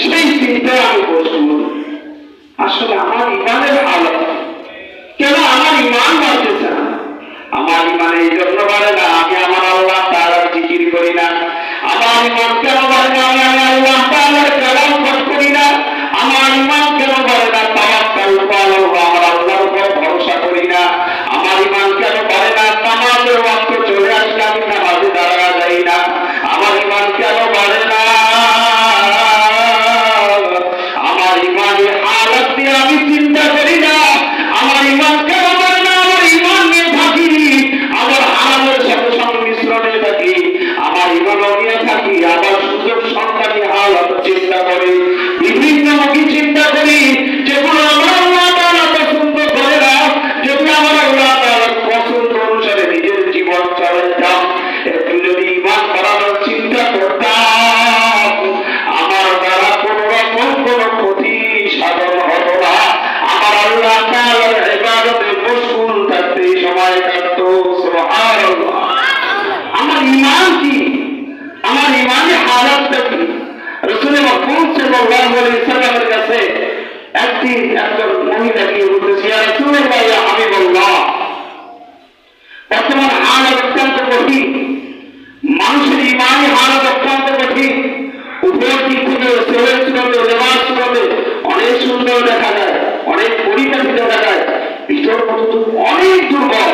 সেই চিন্তায় আমি বলছি আসলে আমার ইমানের হালত কেন? আমার ইমান বাড়তেছে না। আমার ইমানে এই জন্য বাড়ে না। আল্লাহ তাআলার ইবাদতে মশগুল থাকতে সময় কাটতো সুবহানাল্লাহ আমার ইমান কি আমার ইমানের হালাতটা মানুষের ইমানি হালত অত্যন্ত কঠিন উপর দিক থেকে সেবের সুরতে অনেক দুর্বল।